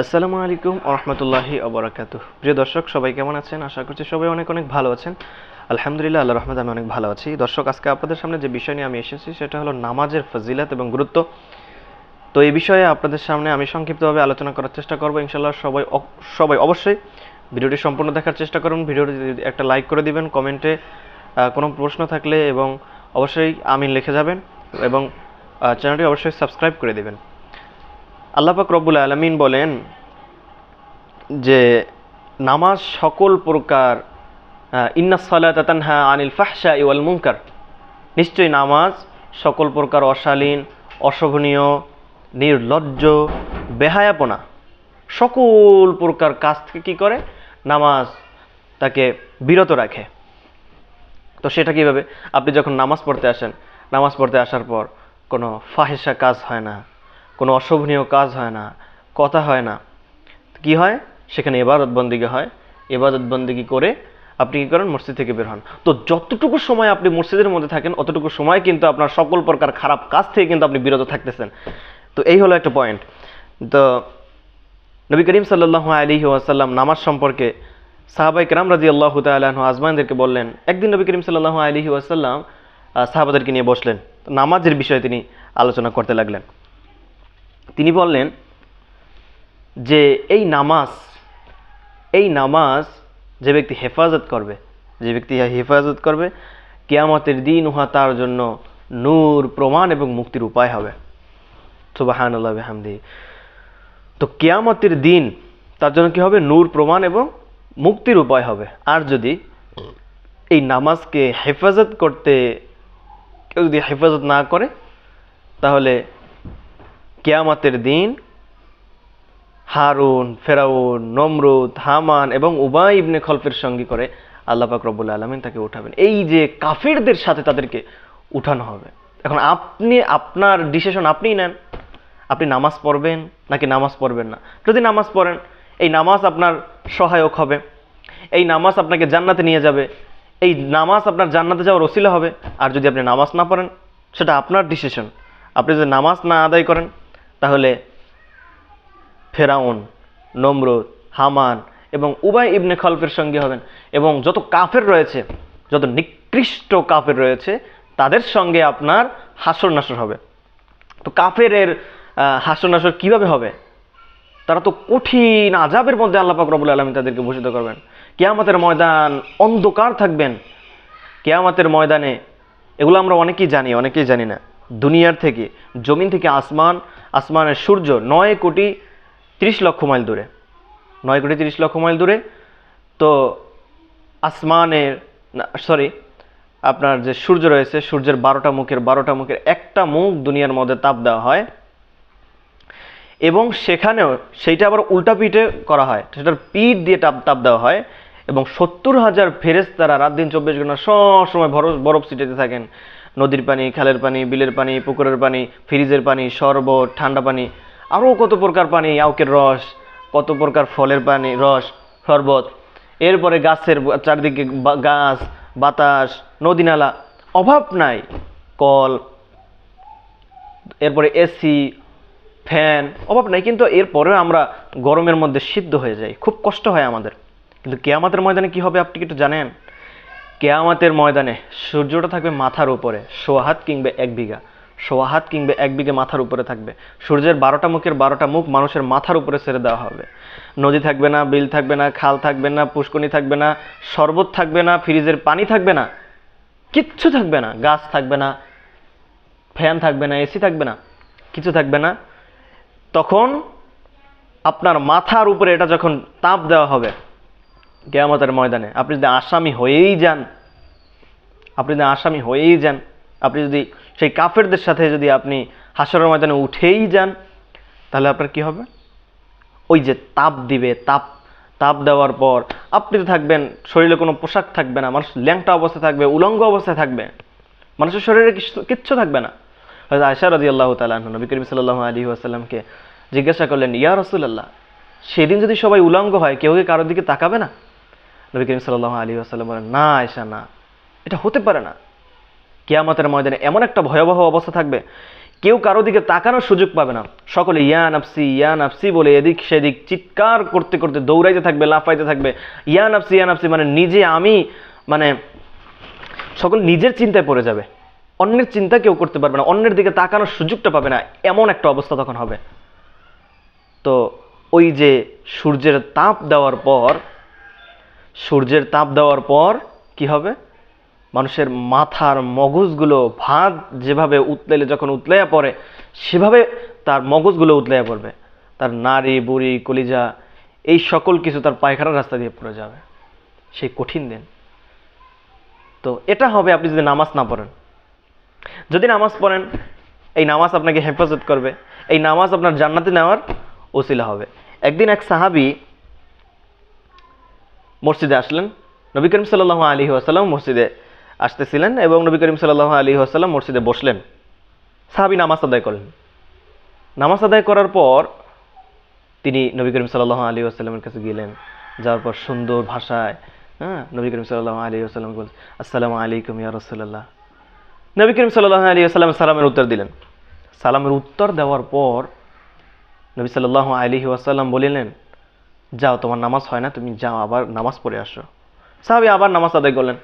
আসসালামু আলাইকুম রহমতুল্লাহি অবরাকাত প্রিয় দর্শক, সবাই কেমন আছেন? আশা করছি সবাই অনেক অনেক ভালো আছেন। আলহামদুলিল্লাহ আল্লাহ রহমত আমি অনেক ভালো আছি। দর্শক, আজকে আপনাদের সামনে যে বিষয় নিয়ে আমি এসেছি, সেটা হলো নামাজের ফজিলত এবং গুরুত্ব। তো এই বিষয়ে আপনাদের সামনে আমি সংক্ষিপ্তভাবে আলোচনা করার চেষ্টা করব। ইনশাল্লাহ সবাই সবাই অবশ্যই ভিডিওটি সম্পূর্ণ দেখার চেষ্টা করুন। ভিডিওটি একটা লাইক করে দিবেন, কমেন্টে কোনো প্রশ্ন থাকলে এবং অবশ্যই আমিন লিখে যাবেন এবং চ্যানেলটি অবশ্যই সাবস্ক্রাইব করে দেবেন। আল্লাহ পাক রব্বুল আলমিন বলেন যে নামাজ সকল প্রকার আহ, ইন্না সালাত তানহা আনিল ফাহশা ইওয়াল মুনকার। নিশ্চয়ই নামাজ সকল প্রকার অশালীন অশোভনীয় নির্লজ্জ বেহায়াপনা সকল প্রকার কাজ থেকে কী করে? নামাজ তাকে বিরত রাখে। তো সেটা কীভাবে? আপনি যখন নামাজ পড়তে আসেন নামাজ পড়তে আসার পর কোনো ফাহেসা কাজ হয় না। কোনো অশোভনীয় কাজ হয় না, কথা হয় না। কি হয়? সেখানে এবাদত বন্দিগি হয়। এবাদত বন্দিগি করে আপনি কী করেন? মসজিদ থেকে বের হন। তো যতটুকু সময় আপনি মসজিদের মধ্যে থাকেন, অতটুকু সময় কিন্তু আপনার সকল প্রকার খারাপ কাজ থেকে কিন্তু আপনি বিরত থাকতেছেন। তো এই হলো একটা পয়েন্ট তো নবী করিম সাল্লাহ আলী ওয়াসাল্লাম নামাজ সম্পর্কে সাহাবাই কেরাম রাজি আল্লাহ তালু আজমানদেরকে বললেন, একদিন নবী করিম সাল্লাহ আলী ওয়াসাল্লাম সাহাবাদেরকে নিয়ে বসলেন। নামাজের বিষয়ে তিনি আলোচনা করতে লাগলেন। তিনি বললেন যে এই নামাজ এই নামাজ যে ব্যক্তি হেফাজত করবে, যে ব্যক্তি হেফাজত করবে, কেয়ামতের দিন উহা তার জন্য নূর, প্রমাণ এবং মুক্তির উপায় হবে। সুবাহান তো কেয়ামতের দিন তার জন্য কি হবে? নূর, প্রমাণ এবং মুক্তির উপায় হবে। আর যদি এই নামাজকে হেফাজত করতে, কেউ যদি হেফাজত না করে, তাহলে কেয়ামতের দিন হারুন, ফেরাউন, নমরুদ, হামান এবং উবাই ইবনে খলফের সঙ্গী করে আল্লাহ পাক রব্বুল আলমিন তাকে উঠাবেন। এই যে কাফিরদের সাথে তাদেরকে উঠানো হবে। এখন আপনি, আপনার ডিসিশন আপনিই নেন। আপনি নামাজ পড়বেন নাকি নামাজ পড়বেন না? যদি নামাজ পড়েন, এই নামাজ আপনার সহায়ক হবে। এই নামাজ আপনাকে জান্নাতে নিয়ে যাবে। এই নামাজ আপনার জান্নাতে যাওয়ার ওসিলা হবে। আর যদি আপনি নামাজ না পড়েন, সেটা আপনার ডিসিশন আপনি যদি নামাজ না আদায় করেন তাহলে ফেরাউন নমরুদ হামান এবং উবাই ইবনে খলফের সঙ্গে হবেন এবং যত কাফের রয়েছে যত নিকৃষ্ট কাফের রয়েছে তাদের সঙ্গে আপনার হাসর নাসর হবে। তো কাফেরের আহ, হাসর নাসর কীভাবে হবে? তারা তো কঠিন আজাবের মধ্যে আল্লাহ পাক রবুল আলমী তাদেরকে ভূষিত করবেন। কেয়ামতের ময়দান অন্ধকার থাকবেন। কেয়ামতের ময়দানে এগুলো আমরা অনেকেই জানি অনেকেই জানি না। দুনিয়ার থেকে, জমিন থেকে আসমান, আসমানের সূর্য নয় কোটি তিরিশ লক্ষ মাইল দূরে। নয় কোটি তিরিশ লক্ষ মাইল দূরে। তো আসমানের সরি আপনার যে সূর্য রয়েছে, সূর্যের বারোটা মুখের বারোটা মুখের একটা মুখ দুনিয়ার মধ্যে তাপ দেওয়া হয়। এবং সেখানেও সেইটা আবার উল্টা পিঠে করা হয়। সেটার পিঠ দিয়ে তাপ তাপ দেওয়া হয়। এবং সত্তর হাজার ফেরেস তারা রাত দিন চব্বিশ ঘণ্টা সবসময় বরফ বরফ ছিটাতে থাকেন। নদীর পানি, খালের পানি, বিলের পানি, পুকুরের পানি, ফ্রিজের পানি, শরবত, ঠান্ডা পানি, আরও কত প্রকার পানি, আউকের রস, কত প্রকার ফলের পানি, রস, শরবত। এরপরে গাছের চারদিকে গাছ, বাতাস, নদী নালা, অভাব নাই, কল, এরপরে এসি, ফ্যান, অভাব নাই, কিন্তু এরপরেও আমরা গরমের মধ্যে সিদ্ধ হয়ে যাই, খুব কষ্ট হয় আমাদের। কিন্তু কেয়ামাতের ময়দানে কি হবে আপনি কি একটু জানেন? কেয়ামাতের ময়দানে সূর্যটা থাকবে মাথার উপরে সোয়াহাত কিংবা এক বিঘা সোয়াহাত কিংবা এক বিঘা মাথার উপরে থাকবে সূর্যের বারোটা মুখের বারোটা মুখ মানুষের মাথার উপরে ছেড়ে দেওয়া হবে নদী থাকবে না বিল থাকবে না খাল থাকবে না পুষ্কনি থাকবে না শরবত থাকবে না ফ্রিজের পানি থাকবে না কিচ্ছু থাকবে না গাছ থাকবে না ফ্যান থাকবে না এসি থাকবে না কিছু থাকবে না তখন আপনার মাথার উপরে এটা যখন তাপ দেওয়া হবে কেয়ামতের ময়দানে। আপনি যদি আসামি হয়েই যান, আপনি যদি আসামি হয়েই যান, আপনি যদি সেই কাফেরদের সাথে যদি আপনি হাসরের ময়দানে উঠেই যান, তাহলে আপনার কি হবে? ওই যে তাপ দিবে, তাপ তাপ দেওয়ার পর আপনি তো থাকবেন, শরীরে কোনো পোশাক থাকবে না, মানুষ ল্যাংটা অবস্থায় থাকবে, উলঙ্গ অবস্থায় থাকবে। মানুষের শরীরে কিচ্ছু- থাকবে না। হয়তো আয়সা রাজি আল্লাহ তালাহ নবী করিম সাল্লাহ আলী আসাল্লামকে জিজ্ঞাসা করলেন, ইয়া রসুল্লাহ সেদিন যদি সবাই উলঙ্গ হয়, কেউ কি কারোর দিকে তাকাবে না? নবী করিম সাল্লাহ আলী আসাল্লাম বলেন, না আয়সা না। এটা হতে পারে না। কেয়ামতের ময়দানে এমন একটা ভয়াবহ অবস্থা থাকবে। কেউ কারও দিকে তাকানোর সুযোগ পাবে না। সকলে ইয়া নাফসি ইয়া নাফসি বলে এদিক সেদিক চিৎকার করতে করতে দৌড়াইতে থাকবে, লাফাইতে থাকবে। ইয়া নাফসি ইয়া নাফসি মানে নিজে আমি মানে সকল নিজের চিন্তায় পড়ে যাবে। অন্যের চিন্তা কেউ করতে পারবে না। অন্যের দিকে তাকানোর সুযোগটা পাবে না। এমন একটা অবস্থা তখন হবে। তো ওই যে সূর্যের তাপ দেওয়ার পর সূর্যের তাপ দেওয়ার পর কি হবে? মানুষের মাথার মগজগুলো ভাত যেভাবে উতলেলে যখন উতলাইয়া পড়ে, সেভাবে তার মগজগুলো উতলাইয়া পড়বে। তার নারী বুড়ি, কলিজা, এই সকল কিছু তার পায়খানার রাস্তা দিয়ে পড়ে যাবে। সেই কঠিন দিন। তো এটা হবে আপনি যদি নামাজ না পড়েন। যদি নামাজ পড়েন, এই নামাজ আপনাকে হেফাজত করবে। এই নামাজ আপনার জান্নাতে নেওয়ার ওসিলা হবে। একদিন এক সাহাবি মসজিদে আসলেন। নবী করিম সাল্লাহ আলী আসাল্লাম মসজিদে আসতেছিলেন এবং নবী করিম সাল্লাহ আলী আসাল্লাম মসজিদে বসলেন। সাহাবি নামাজ আদায় করলেন। নামাজ আদায় করার পর তিনি নবী করিম সাল্লাহ আলী আসাল্লামের কাছে গেলেন। যাওয়ার পর সুন্দর ভাষায় হ্যাঁ নবী করিম সাল্লাহ আলী আসাল্লাম বল আসসালামু আলাইকুম ইয়া রসুল্লাহ নবী করিম সাল্লাহ আলী আসাল্লাম সালামের উত্তর দিলেন। সালামের উত্তর দেওয়ার পর নবী সাল্লাহ আলী ওয়াসাল্লাম বলিলেন যাও, তোমার নামাজ হয় না, তুমি যাও, আবার নামাজ পড়ে আসো। সাহাবি আবার নামাজ আদায় করলেন।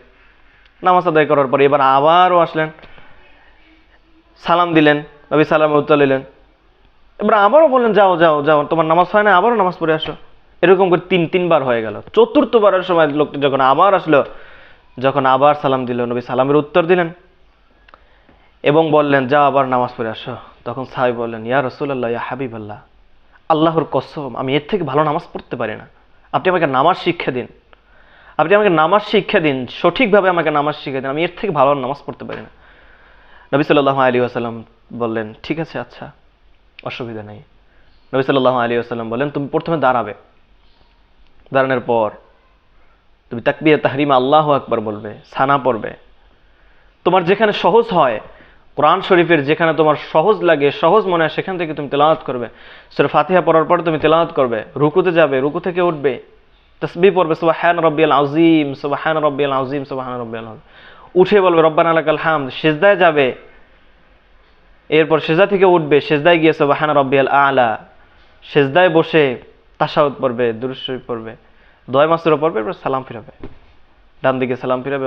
নামাজ আদায় করার পরে এবার আবারও আসলেন। সালাম দিলেন, নবী সালামের উত্তর দিলেন। এবার আবারও বললেন, যাও যাও যাও, তোমার নামাজ হয় না, আবারও নামাজ পড়ে আসো। এরকম করে তিন, তিনবার হয়ে গেল। চতুর্থবারের সময় লোকটি যখন আবার আসলো, যখন আবার সালাম দিল, নবী সালামের উত্তর দিলেন এবং বললেন, যাও, আবার নামাজ পড়ে আসো। তখন সাহাবি বললেন, ইয়া রসুল্লাহ ইয়া হাবিব আল্লাহ আল্লাহর কসম, আমি এর থেকে ভালো নামাজ পড়তে পারি না। আপনি আমাকে নামাজ শিক্ষা দিন। আপনি আমাকে নামাজ শিক্ষা দিন, সঠিকভাবে আমাকে নামাজ শিক্ষা দিন, আমি এর থেকে ভালো নামাজ পড়তে পারি না। নবী সাল্লাহ আলী আসাল্লাম বললেন, ঠিক আছে আচ্ছা অসুবিধা নেই। নবী সাল্লাহ আলী আসাল্লাম বললেন, তুমি প্রথমে দাঁড়াবে। দাঁড়ানোর পর তুমি তাকবিয়া তাহরিমা আল্লাহ আকবার বলবে, সানা পড়বে। তোমার যেখানে সহজ হয় কোরআন শরীফের যেখানে তোমার সহজ লাগে, সহজ মনে হয় সেখান থেকে তুমি তেলাওয়াত করবে। সরে ফাতিহা পড়ার পর তুমি তেলাওয়াত করবে। রুকুতে যাবে, রুকু থেকে উঠবে। তসবি পড়বে, সুবাহান রব্বিয়াল আজিম সুবাহান রব্বিয়াল আজিম সুবাহান রব্বিয়াল আজিম উঠে বলবে, রব্বান আলাকাল হামদ। সেজদায় যাবে। এরপর সেজদা থেকে উঠবে, সেজদায় গিয়ে সুবাহান রব্বিয়াল আলা। সেজদায় বসে তাসাউদ পড়বে দুরুশ্বরী পড়বে। দয় মাসুরও পড়বে, এরপর সালাম ফিরাবে। ডান দিকে সালাম ফিরাবে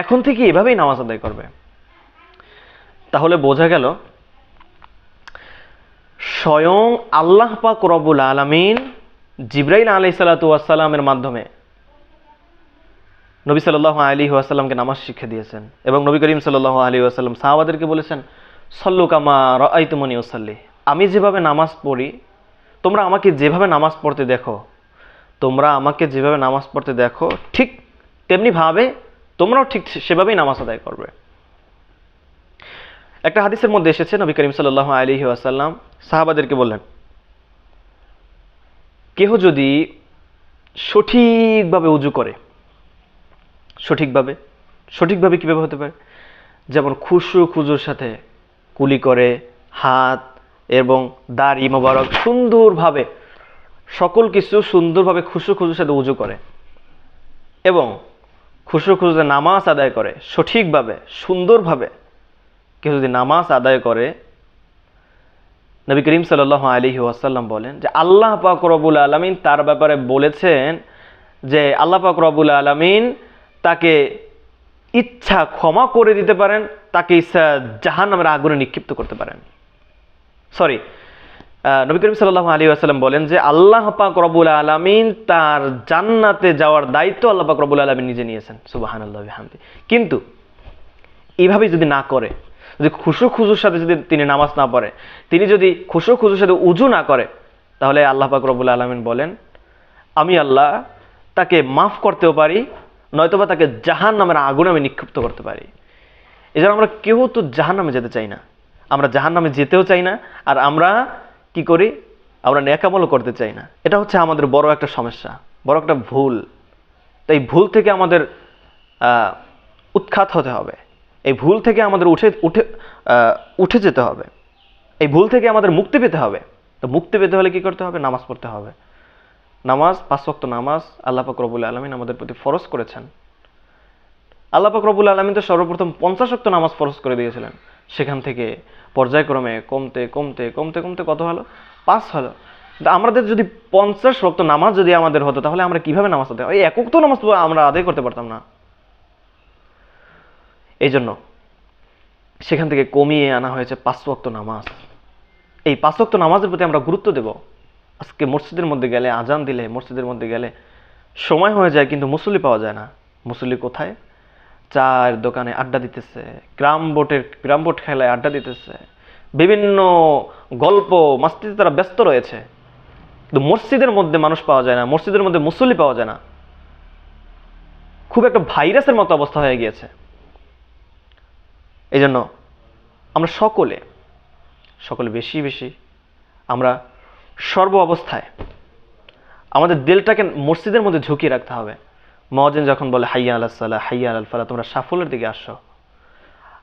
এখন থেকে এভাবেই নামাজ আদায় করবে। তাহলে বোঝা গেল, স্বয়ং আল্লাহ পাক রবুল আলমিন জিব্রাইল আলাই সালাতামের মাধ্যমে নবী সাল্লাহ আলী ওয়াসাল্লামকে নামাজ শিক্ষা দিয়েছেন এবং নবী করিম সাল্লাহ আলী ওয়াসাল্লাম সাহাবাদেরকে বলেছেন, সল্লু কামা রাইতুমনি ওসাল্লি আমি যেভাবে নামাজ পড়ি, তোমরা আমাকে যেভাবে নামাজ পড়তে দেখো, তোমরা আমাকে যেভাবে নামাজ পড়তে দেখো, ঠিক তেমনিভাবে তোমরাও ঠিক সেভাবেই নামাজ আদায় করবে। একটা হাদিসের মধ্যে এসেছে, নবী করিম সাল্লাহ আলী আসাল্লাম সাহাবাদেরকে বললেন, কেহ যদি সঠিকভাবে উজু করে, সঠিকভাবে সঠিকভাবে কীভাবে হতে পারে? যেমন খুশু খুজুর সাথে কুলি করে, হাত এবং দাড়ি মোবারক সুন্দরভাবে, সকল কিছু সুন্দরভাবে খুশু খুজুর সাথে উজু করে এবং খুশু খুশুতে নামাজ আদায় করে, সঠিকভাবে, সুন্দরভাবে কেউ যদি নামাজ আদায় করে, নবী করিম সাল আলী ওয়াসাল্লাম বলেন যে, আল্লাহ পাক রবুল আলমিন তার ব্যাপারে বলেছেন যে, আল্লাহ পাক রবুল আলমিন তাকে ইচ্ছা ক্ষমা করে দিতে পারেন, তাকে ইচ্ছা জাহান নামের আগুনে নিক্ষিপ্ত করতে পারেন। সরি নবী করিম সাল্লাহ আলী আসাল্লাম বলেন যে, আল্লাহ পাক রবুল আলমিন তার জান্নাতে যাওয়ার দায়িত্ব আল্লাহ পাক রবুল আলমিন নিজে নিয়েছেন। সুবাহান আল্লাহ হামদি কিন্তু এভাবে যদি না করে যদি খুশু খুশুর সাথে যদি তিনি নামাজ না পড়ে, তিনি যদি খুশু খুশুর সাথে উজু না করে, তাহলে আল্লাহ পাক রবুল আলমিন বলেন, আমি আল্লাহ তাকে মাফ করতেও পারি, নয়তোবা তাকে জাহান নামের আগুন আমি নিক্ষিপ্ত করতে পারি। এজন্য আমরা কেউ তো জাহান নামে যেতে চাই না। আমরা জাহান নামে যেতেও চাই না, আর আমরা কি করি? আমরা ন্যাকামলও করতে চাই না। এটা হচ্ছে আমাদের বড় একটা সমস্যা, বড় একটা ভুল। তাই ভুল থেকে আমাদের উৎখাত হতে হবে। এই ভুল থেকে আমাদের উঠে উঠে উঠে যেতে হবে। এই ভুল থেকে আমাদের মুক্তি পেতে হবে। তো মুক্তি পেতে হলে কি করতে হবে? নামাজ পড়তে হবে। নামাজ, পাঁচ ওয়াক্ত নামাজ আল্লাহ রবুল আলমিন আমাদের প্রতি ফরজ করেছেন। আল্লাহ রবুল আলমিন তো সর্বপ্রথম পঞ্চাশ ওয়াক্ত নামাজ ফরজ করে দিয়েছিলেন। সেখান থেকে পর্যায়ক্রমে কমতে কমতে কমতে কমতে কত হলো? পাঁচ হলো। কিন্তু আমাদের যদি পঞ্চাশ রক্ত নামাজ যদি আমাদের হতো, তাহলে আমরা কীভাবে নামাজ আদায় ওই একক তো নামাজ আমরা আদায় করতে পারতাম না। এই জন্য সেখান থেকে কমিয়ে আনা হয়েছে পাঁচ ওয়াক্ত নামাজ। এই পাঁচ ওয়াক্ত নামাজের প্রতি আমরা গুরুত্ব দেব। আজকে মসজিদের মধ্যে গেলে আজান দিলে, মসজিদের মধ্যে গেলে সময় হয়ে যায় কিন্তু মুসল্লি পাওয়া যায় না। মুসল্লি কোথায়? চার দোকানে আড্ডা দিতেছে, গ্রাম বোটের, গ্রাম বোট খেলায় আড্ডা দিতেছে, বিভিন্ন গল্প মাস্তিতে তারা ব্যস্ত রয়েছে। কিন্তু মসজিদের মধ্যে মানুষ পাওয়া যায় না, মসজিদের মধ্যে মুসল্লি পাওয়া যায় না। খুব একটা ভাইরাসের মতো অবস্থা হয়ে গিয়েছে। এই জন্য আমরা সকলে সকলে বেশি বেশি আমরা সর্ব অবস্থায় আমাদের দিলটাকে মসজিদের মধ্যে ঝুঁকিয়ে রাখতে হবে। মহাজেন যখন বলে, হাইয়া আল্লাহ সাল্লাহ হাইয়া আল ফালা তোমরা সাফল্যের দিকে আসো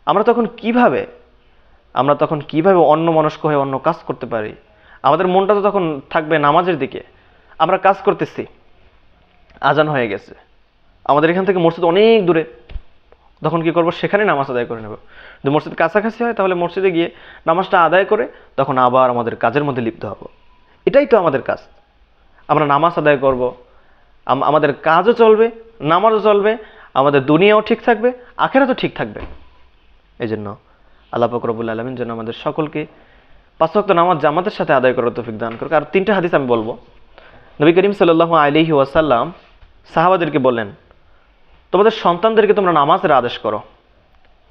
আমরা তখন কীভাবে, আমরা তখন কীভাবে অন্য মনস্ক হয়ে অন্য কাজ করতে পারি? আমাদের মনটা তো তখন থাকবে নামাজের দিকে। আমরা কাজ করতেছি। আজান হয়ে গেছে। আমাদের এখান থেকে মসজিদ অনেক দূরে। তখন কি করব? সেখানে নামাজ আদায় করে নেব। যদি মসজিদ কাছাকাছি হয়, তাহলে মসজিদে গিয়ে নামাজটা আদায় করে তখন আবার আমাদের কাজের মধ্যে লিপ্ত হব। এটাই তো আমাদের কাজ। আমরা নামাজ আদায় করব। আমাদের কাজও চলবে, নামাজও চলবে, আমাদের দুনিয়াও ঠিক থাকবে আখেরা তো ঠিক থাকবে। এই জন্য আল্লাহ ফকরবুল আলমিন যেন আমাদের সকলকে পাঁচ ওয়াক্ত নামাজ জামাতের সাথে আদায় করার তৌফিক দান করুক। আর তিনটা হাদিস আমি বলব। নবী করিম সাল্লাহ আলিহি ওয়াসাল্লাম সাহাবাদেরকে বললেন তোমাদের সন্তানদেরকে তোমরা নামাজের আদেশ করো।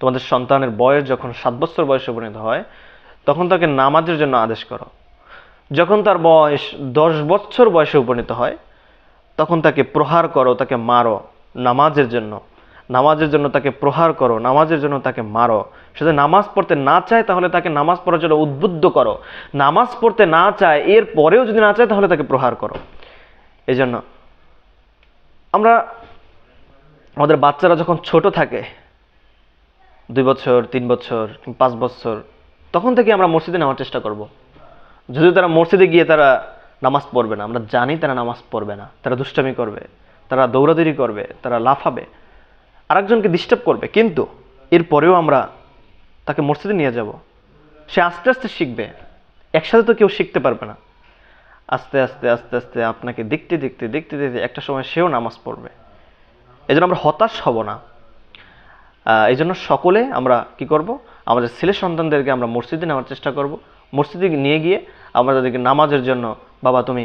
তোমাদের সন্তানের বয়স যখন সাত বছর বয়সে উপনীত হয়, তখন তাকে নামাজের জন্য আদেশ করো। যখন তার বয়স দশ বছর বয়সে উপনীত হয়, তখন তাকে প্রহার করো, তাকে মারো নামাজের জন্য। নামাজের জন্য তাকে প্রহার করো, নামাজের জন্য তাকে মারো। সে যদি নামাজ পড়তে না চায় তাহলে তাকে নামাজ পড়ার জন্য উদ্বুদ্ধ করো। নামাজ পড়তে না চায়, এর পরেও যদি না চায় তাহলে তাকে প্রহার করো। এই জন্য আমরা আমাদের বাচ্চারা যখন ছোট থাকে, দুই বছর, তিন বছর পাঁচ বছর, তখন থেকে আমরা মসজিদে নেওয়ার চেষ্টা করব। যদি তারা মসজিদে গিয়ে তারা নামাজ পড়বে না, আমরা জানি তারা নামাজ পড়বে না, তারা দুষ্টামি করবে, তারা দৌড়াদৌড়ি করবে, তারা লাফাবে আরেকজনকে ডিস্টার্ব করবে, কিন্তু এরপরেও আমরা তাকে মসজিদে নিয়ে যাব। সে আস্তে আস্তে শিখবে, একসাথে তো কেউ শিখতে পারবে না। আস্তে আস্তে আস্তে আস্তে, আপনাকে দেখতে দেখতে দেখতে দেখতে একটা সময় সেও নামাজ পড়বে। এই জন্য আমরা হতাশ হব না। এই জন্য সকলে আমরা কি করব? আমাদের ছেলে সন্তানদেরকে আমরা মসজিদে নেওয়ার চেষ্টা করব। মসজিদে নিয়ে গিয়ে আমরা তাদেরকে নামাজের জন্য, বাবা, তুমি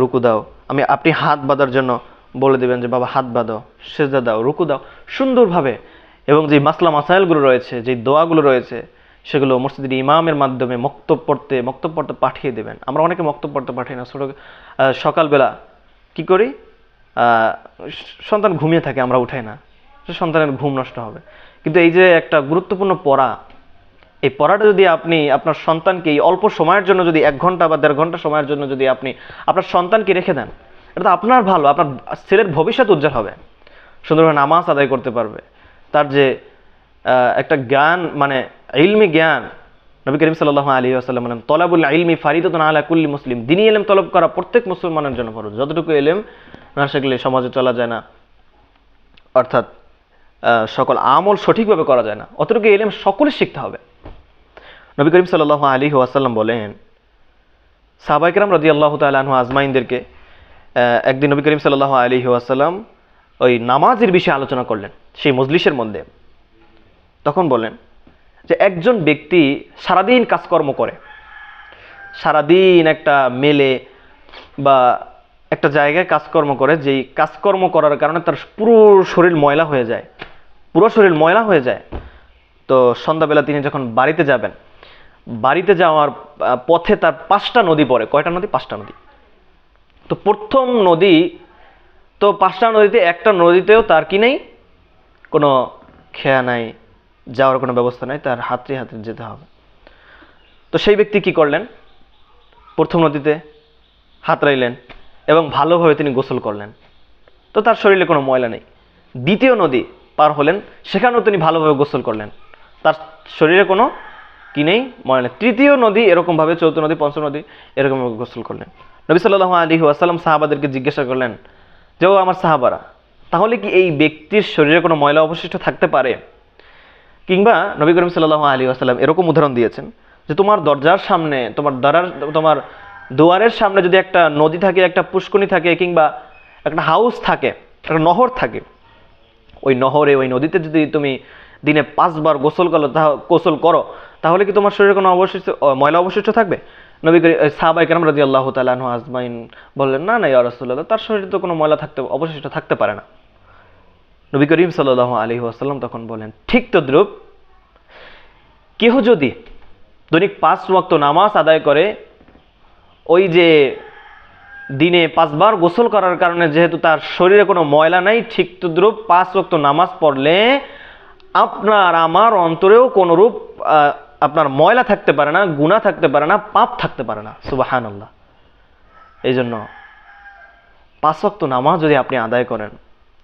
রুকু দাও। আমি, আপনি হাত বাঁধার জন্য বলে দেবেন যে, বাবা, হাত বাঁধো, সেজদা দাও, রুকু দাও। সুন্দরভাবে এবং যে মাসলা মাসাইলগুলো রয়েছে, যে দোয়াগুলো রয়েছে, সেগুলো মসজিদের ইমামের মাধ্যমে মক্তব পড়তে মক্তব পড়তে পাঠিয়ে দেবেন। আমরা অনেকে মক্তব পড়তে পাঠাই না। ছোটো সকালবেলা কি করি? সন্তান ঘুমিয়ে থাকে, আমরা উঠাই না। সন্তানের ঘুম নষ্ট হবে। কিন্তু এই যে একটা গুরুত্বপূর্ণ পড়া, এই পড়াটা যদি আপনি আপনার সন্তানকে এই অল্প সময়ের জন্য যদি এক ঘণ্টা বা দেড় ঘণ্টা সময়ের জন্য যদি আপনি আপনার সন্তানকে রেখে দেন, এটা তো আপনার ভালো, আপনার ছেলের ভবিষ্যৎ উজ্জ্বল হবে। সুন্দরভাবে নামাজ আদায় করতে পারবে। তার যে একটা জ্ঞান মানে ইলমি জ্ঞান নবী করিম সাল্লাহ আলী আসাল্লাম বলেন, তলাবুল ইলমি ফারিদতুন আলা কুল্লি মুসলিম। দিনী এলেম তলব করা প্রত্যেক মুসলমানের জন্য ফরজ। যতটুকু এলেম না শিখলে সমাজে চলা যায় না। অর্থাৎ সকল আমল সঠিকভাবে করা যায় না। অতটুকু এলেম সকলে শিখতে হবে। নবী করিম সাল্লাহ আলী ওয়াসাল্লাম বলেন সাহবাইকরাম রদি আল্লাহ তালু আজমাইনদেরকে একদিন নবী করিম সাল্লাহ আলী ওয়াসাল্লাম ওই নামাজের বিষয়ে আলোচনা করলেন, সেই মজলিসের মধ্যে। তখন বলেন যে একজন ব্যক্তি সারাদিন কাজকর্ম করে। সারাদিন একটা মেলে বা একটা জায়গায় কাজকর্ম করে, যেই কাজকর্ম করার কারণে তার পুরো শরীর ময়লা হয়ে যায়। পুরো শরীর ময়লা হয়ে যায়। তো সন্ধ্যাবেলা তিনি যখন বাড়িতে যাবেন, বাড়িতে যাওয়ার পথে তার পাঁচটা নদী পড়ে। কয়টা নদী? পাঁচটা নদী। তো প্রথম নদী, তো পাঁচটা নদীতে একটা নদীতেও তার কি নেই? কোনো খেয়া নাই। যাওয়ার কোনো ব্যবস্থা নাই, তার হাতড়ে হাতড়ে যেতে হবে। তো সেই ব্যক্তি কি করলেন? প্রথম নদীতে হাতড়াইলেন এবং ভালোভাবে তিনি গোসল করলেন। তো তার শরীরে কোনো ময়লা নেই। দ্বিতীয় নদী পার হলেন, সেখানেও তিনি ভালোভাবে গোসল করলেন। তার শরীরে কোনো কি নেই? ময়লা নেই। তৃতীয় নদী এরকমভাবে চৌথ নদী, পঞ্চম নদী এরকমভাবে গোসল করলেন। নবী সাল্লাহ আলী আসাল্লাম সাহাবাদেরকে জিজ্ঞাসা করলেন, যে ও আমার সাহাবারা, তাহলে কি এই ব্যক্তির শরীরে কোনো ময়লা অবশিষ্ট থাকতে পারে? কিংবা নবী করিম সাল্লাহ আলী আসাল্লাম এরকম উদাহরণ দিয়েছেন যে তোমার দরজার সামনে, তোমার দরার তোমার দুয়ারের সামনে যদি একটা নদী থাকে, একটা পুষ্করণী থাকে কিংবা একটা হাউস থাকে, একটা নহর থাকে, ওই নহরে, ওই নদীতে যদি তুমি দিনে পাঁচবার গোসল করো তা- গোসল করো, তাহলে কি তোমার শরীরে কোনো অবশিষ্ট ময়লা অবশিষ্ট থাকবে? নবী করি সাহাবাই কেরাম রাজি আল্লাহ তালাহ আজমাইন বললেন, না না, ইয়া রাসূলুল্লাহ, তার শরীরে তো কোনো ময়লা থাকতে, অবশিষ্ট থাকতে পারে না। নবী করিম সাল্লাহ আলী আসাল্লাম তখন বলেন, ঠিক তদ্রুপ, কেহ যদি দৈনিক পাঁচ ওয়াক্ত নামাজ আদায় করে, ওই যে দিনে পাঁচবার গোসল করার কারণে যেহেতু তার শরীরে কোনো ময়লা নাই, ঠিক তদ্রুপ, পাঁচ ওয়াক্ত নামাজ পড়লে আপনার আমার অন্তরেও কোনোরূপ আপনার ময়লা থাকতে পারে না গুণা থাকতে পারে না, পাপ থাকতে পারে না। সুবাহান আল্লাহ এই জন্য পাঁচ ওয়াক্ত নামাজ যদি আপনি আদায় করেন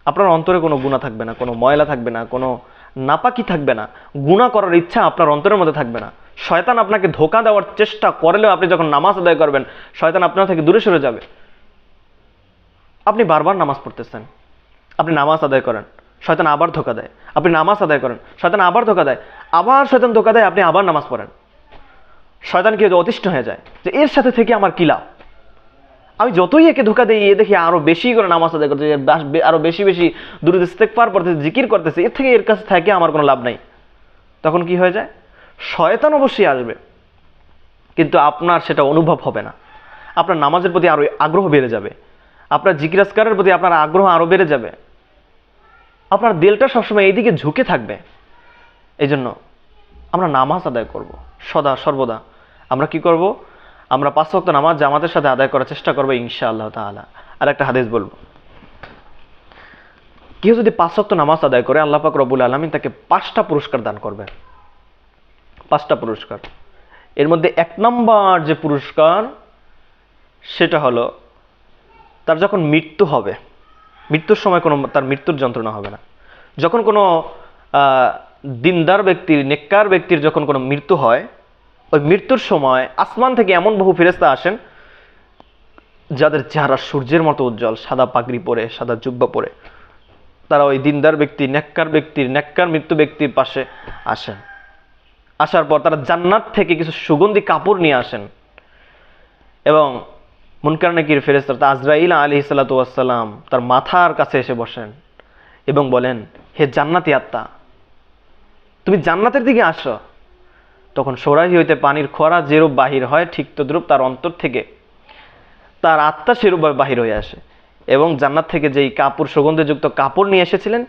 আপনার অন্তরে কোনো গুণা থাকবে না, কোনো ময়লা থাকবে না, কোনো নাপাকি থাকবে না। গুণা করার ইচ্ছা আপনার অন্তরের মধ্যে থাকবে না। শয়তান আপনাকে ধোকা দেওয়ার চেষ্টা করলেও আপনি যখন নামাজ আদায় করবেন, শয়তান আপনার থেকে দূরে সরে যাবে। আপনি বারবার নামাজ পড়তেছেন। আপনি নামাজ আদায় করেন, শয়তান আবার ধোকা দেয়। আপনি নামাজ আদায় করেন, শয়তান আবার ধোকা দেয়। আবার শয়তান ধোকা দেয়, আপনি আবার নামাজ পড়েন। শয়তান কি অতিষ্ঠ হয়ে যায়? যে এর সাথে থেকে আমার কি লাভ? আমি যতই একে ধোকা দিই, এ দেখি আরও বেশি করে নামাজ আদায় বাস- আরও বেশি বেশি দূরে ইস্তেকফার করতেছে জিকির করতেছে, এর থেকে এর কাছে থাকে আমার কোনো লাভ নাই। তখন কি হয়ে যায়? শয়তান অবশ্যই আসবে, কিন্তু আপনার সেটা অনুভব হবে না। আপনার নামাজের প্রতি আরও আগ্রহ বেড়ে যাবে। আপনার জিকিরাজকারের প্রতি আপনার আগ্রহ আরও বেড়ে যাবে। আপনার দিলটা সবসময় এইদিকে ঝুঁকে থাকবে। এই জন্য আমরা নামাজ আদায় করব, সদা, সর্বদা। আমরা কি করব? আমরা পাঁচ ওয়াক্ত নামাজ জামাতের সাথে আদায় করার চেষ্টা করব ইনশা আল্লাহ তাআলা। আর একটা হাদিস বলব। কেউ যদি পাঁচ ওয়াক্ত নামাজ আদায় করে, আল্লাহ পাক রব্বুল আলমিন তাকে পাঁচটা পুরস্কার দান করবেন। পাঁচটা পুরস্কার। এর মধ্যে এক নম্বর যে পুরস্কার, সেটা হলো তার যখন মৃত্যু হবে, মৃত্যুর সময় কোনো তার মৃত্যুর যন্ত্রণা হবে না। যখন কোনো দিনদার ব্যক্তির, নেককার ব্যক্তির যখন কোনো মৃত্যু হয় ওই মৃত্যুর সময় আসমান থেকে এমন বহু ফেরেস্তা আসেন, যাদের চেহারা সূর্যের মতো উজ্জ্বল, সাদা পাগড়ি পরে, সাদা জুব্বা পরে। তারা ওই দিনদার ব্যক্তি নেককার ব্যক্তির নেককার মৃত্যু ব্যক্তির পাশে আসেন। আসার পর তারা জান্নাত থেকে কিছু সুগন্ধি কাপড় নিয়ে আসেন। এবং মুনকার নাকির ফেরেস্তা আজরাইল আলী সাল্লাতাম তার মাথার কাছে এসে বসেন এবং বলেন, হে জান্নাতি আত্মা, তুমি জান্নাতের দিকে আসো। তখন সোরাহি হইতে পানির খরা যেরূপ বাহির হয়, ঠিক তদ্রূপ তার অন্তর থেকে তার আত্মা সেরূপভাবে বাহির হয়ে আসে। এবং জান্নাত থেকে যেই কাপড়, সুগন্ধিযুক্ত কাপড় নিয়ে এসেছিলেন,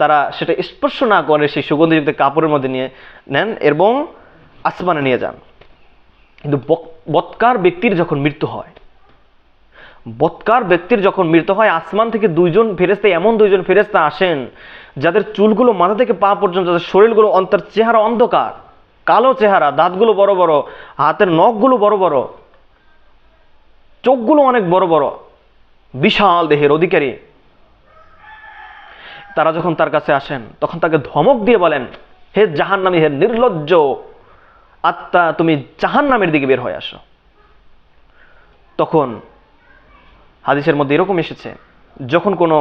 তারা সেটা স্পর্শ না করে সেই সুগন্ধিযুক্ত কাপড়ের মধ্যে নিয়ে নেন এবং আসমানে নিয়ে যান। কিন্তু বৎকার ব্যক্তির যখন মৃত্যু হয়, বৎকার ব্যক্তির যখন মৃত্যু হয়, আসমান থেকে দুইজন ফেরেস্তা এমন দুইজন ফেরেস্তা আসেন, যাদের চুলগুলো মাথা থেকে পা পর্যন্ত, যাদের শরীরগুলো অন্তর চেহারা অন্ধকার কালো চেহারা, দাঁতগুলো বড় বড়, হাতের নখগুলো বড় বড়, চোখগুলো অনেক বড় বড়, বিশাল দেহের অধিকারী। তারা যখন তার কাছে আসেন, তখন তাকে ধমক দিয়ে বলেন, হে জাহান্নামী, হে নির্লজ্জ, আত্মা, তুমি জাহান্নামের দিকে বের হয়ে আসো। তখন হাদিসের মধ্যে এরকম এসেছে, যখন কোনো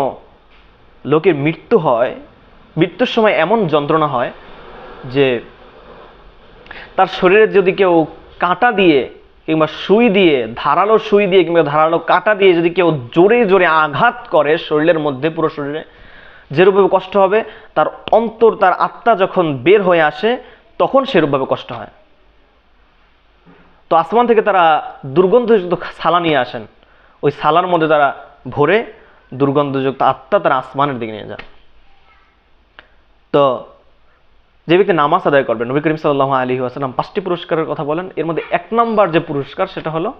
লোকের মৃত্যু হয়, মৃত্যুর সময় এমন যন্ত্রণা হয় যে তার শরীরে যদি কেউ কাঁটা দিয়ে কিংবা সুই দিয়ে, ধারালো সুই দিয়ে কিংবা ধারালো কাঁটা দিয়ে যদি কেউ জোরে জোরে আঘাত করে শরীরের মধ্যে, পুরো শরীরে যেরূপভাবে কষ্ট হবে, তার অন্তর, তার আত্মা যখন বের হয়ে আসে, তখন সেরূপভাবে কষ্ট হয়। তো আসমান থেকে তারা দুর্গন্ধযুক্ত সালা নিয়ে আসেন। ওই সালার মধ্যে তারা ভরে দুর্গন্ধযুক্ত আত্মা তারা আসমানের দিকে নিয়ে যান। তো যে ব্যক্তি নামাজ আদায় করবেন নবী করিম সাল্লাহ আলী আসালাম পাঁচটি পুরস্কারের কথা বলেন, এর মধ্যে এক নম্বর যে পুরস্কার সেটা হলো,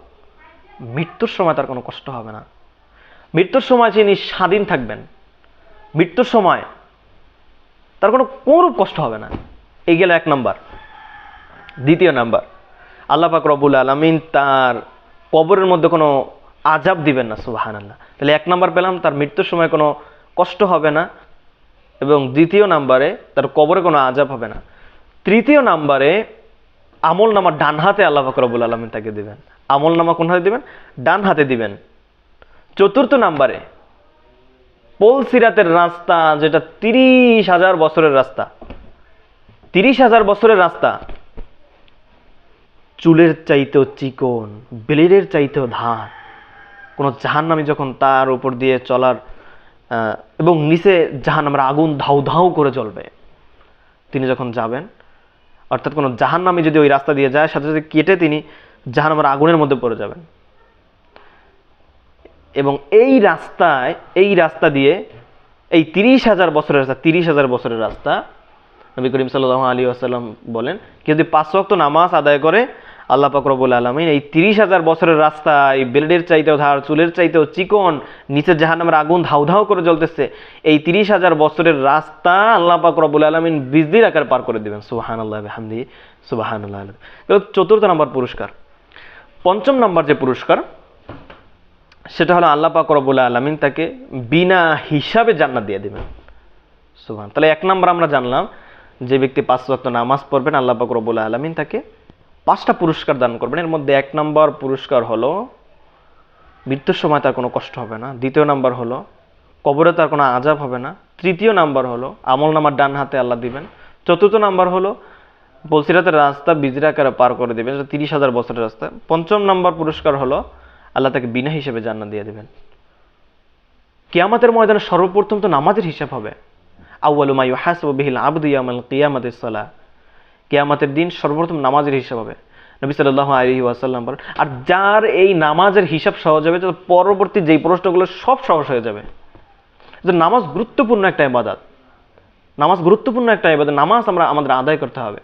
মৃত্যুর সময় তার কোনো কষ্ট হবে না। মৃত্যুর সময় তিনি স্বাধীন থাকবেন, মৃত্যুর সময় তার কোনো কোনরূপ কষ্ট হবে না। এই গেল এক নাম্বার। দ্বিতীয় নাম্বার, আল্লাহ পাক রবুল আলমিন তার কবরের মধ্যে কোনো আজাব দিবেন না সুবাহান আল্লাহ তাহলে এক নাম্বার পেলাম, তার মৃত্যুর সময় কোনো কষ্ট হবে না। এবং দ্বিতীয় নাম্বারে তার কবরে কোনো আজাব হবে না। তৃতীয় নাম্বারে আমল নামা ডান হাতে আল্লাহ পাক রবুল আলমিন তাকে দিবেন। আমল নামা কোন হাতে দিবেন? ডান হাতে দিবেন। চতুর্থ নাম্বারে পোল সিরাতের রাস্তা যেটা তিরিশ হাজার বছরের রাস্তা। তিরিশ হাজার বছরের রাস্তা। চুলের চাইতেও চিকন, ব্লেডের চাইতেও ধার কোনো জাহান্নামী যখন তার উপর দিয়ে চলার এবং নিচে জাহান জাহান্নামের আগুন ধাউ ধাউ করে জ্বলবে। তিনি যখন যাবেন, অর্থাৎ কোনো জাহান্নামী যদি ওই রাস্তা দিয়ে যায়, সাথে সাথে কেটে তিনি জাহান্নামের আগুনের মধ্যে পড়ে যাবেন। এবং এই রাস্তায়, এই রাস্তা দিয়ে এই তিরিশ হাজার বছরের রাস্তা, তিরিশ হাজার বছরের রাস্তা, নবী করিম সাল্লাহ আলী আসাল্লাম বলেন, কেউ যদি পাঁচ ওয়াক্ত নামাজ আদায় করে আল্লাহ পাক রব্বুল আলমিন এই তিরিশ হাজার বছরের রাস্তা, এই বেলেডের চাইতেও ধার, চুলের চাইতেও চিকন নিচে জাহান্নামের আগুন ধাউ ধাউ করে জ্বলতেছে, এই তিরিশ হাজার বছরের রাস্তা আল্লাহ পাক রব্বুল আলমিন বিজদির আকার পার করে দিবেন। সুবাহান আল্লাহ হামদি সুবাহান আল্লাহ চতুর্থ নম্বর পুরস্কার। পঞ্চম নম্বর যে পুরস্কার, সেটা হলো আল্লাহ পাক রব্বুল আলমিন তাকে বিনা হিসাবে জান্নাত দিয়ে দেবেন। সুবহান, তাহলে এক নম্বর আমরা জানলাম, যে ব্যক্তি পাঁচ ওয়াক্ত নামাজ পড়বেন, আল্লাহ পাক রব্বুল আলমিন তাকে পাঁচটা পুরস্কার দান করবেন। এর মধ্যে এক নম্বর পুরস্কার হলো, মৃত্যুর সময় তার কোনো কষ্ট হবে না। দ্বিতীয় নাম্বার হলো, কবরে তার কোনো আজাব হবে না। তৃতীয় নাম্বার হলো, আমল নামার ডান হাতে আল্লাহ দিবেন। চতুর্থ নাম্বার হলো, বলসিরাতের রাস্তা বিজরা আকারে পার করে দেবেন। এটা তিরিশ হাজার বছরের রাস্তা। পঞ্চম নাম্বার পুরস্কার হলো, আল্লাহ তাকে বিনা হিসেবে জান্নাত দিয়ে দেবেন। কিয়ামতের ময়দানে সর্বপ্রথম তো নামাজের হিসাব হবে। আউ্বালু মা ইউহাসাবু বিহিল আবদু ইয়ামাল কিয়ামাতিস সালাহ। কিয়ামতের দিন সর্বপ্রথম নামাজের হিসাব হবে। নবী সাল্লাল্লাহু আলাইহি ওয়াসাল্লাম বলেন, আর যার এই নামাজের হিসাব সহজ হবে, তার পরবর্তী যেই প্রশ্নগুলো সব সহজ হয়ে যাবে। নামাজ গুরুত্বপূর্ণ একটা ইবাদত। নামাজ গুরুত্বপূর্ণ একটা ইবাদত। নামাজ আমরা, আমাদের আদায় করতে হবে।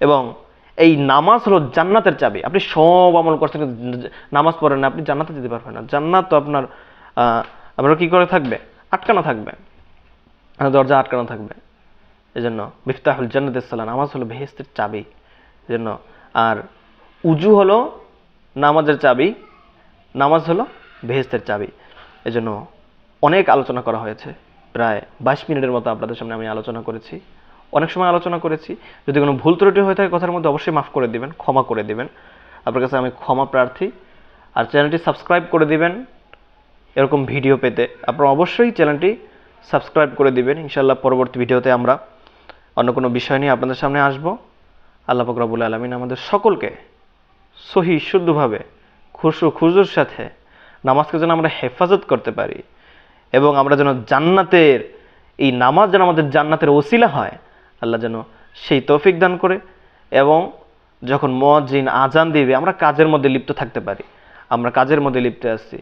এবং এই নামাজ হলো জান্নাতের চাবি। আপনি সব আমল করছেন, নামাজ পড়েন না, আপনি জান্নাতে যেতে পারবেন না। জান্নাত তো আপনার আপনার কি করে থাকবে? আটকানো থাকবে। দরজা আটকানো থাকবে। এই জন্য মিফতাহুল জান্নাত সালাম নামাজ হলো বেহেস্তের চাবি। জন্য আর উজু হলো নামাজের চাবি, নামাজ হলো বেহেস্তের চাবি। এজন্য অনেক আলোচনা করা হয়েছে। প্রায় বাইশ মিনিটের মতো আপনাদের সামনে আমি আলোচনা করেছি। অনেক সময় আলোচনা করেছি। যদি কোনো ভুল ত্রুটি হয়ে থাকে কথার মধ্যে অবশ্যই মাফ করে দিবেন, ক্ষমা করে দিবেন। আপনার কাছে আমি ক্ষমা প্রার্থী। আর চ্যানেলটি সাবস্ক্রাইব করে দিবেন এরকম ভিডিও পেতে। আপনারা অবশ্যই চ্যানেলটি সাবস্ক্রাইব করে দিবেন। ইনশাল্লাহ পরবর্তী ভিডিওতে আমরা অন্য কোনো বিষয় নিয়ে আপনাদের সামনে আসব। আল্লাহ পাক রব্বুল আলমিন আমাদের সকলকে সহি, শুদ্ধভাবে খুশু খুজুর সাথে নামাজকে যেন আমরা হেফাজত করতে পারি এবং আমরা যেন জান্নাতের, এই নামাজ যেন আমাদের জান্নাতের ওসিলা হয়, আল্লাহ যেন সেই তৌফিক দান করে এবং যখন মজিন আজান দিবে, আমরা কাজের মধ্যে লিপ্ত থাকতে পারি। আমরা কাজের মধ্যে লিপ্ত আছি।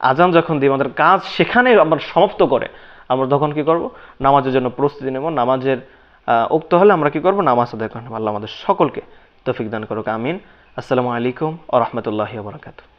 আজান যখন দিই আমাদের কাজ সেখানে আমরা সমাপ্ত করে, আমরা তখন কি করব? নামাজের জন্য প্রস্তুতি নেব। নামাজের উক্ত হলে আমরা কি করব? নামাজ আদায় করব। আল্লাহ আমাদের সকলকে তৌফিক দান করুক। আমিন। আসসালামু আলাইকুম ও রহমতুল্লাহি বারকাতুহ।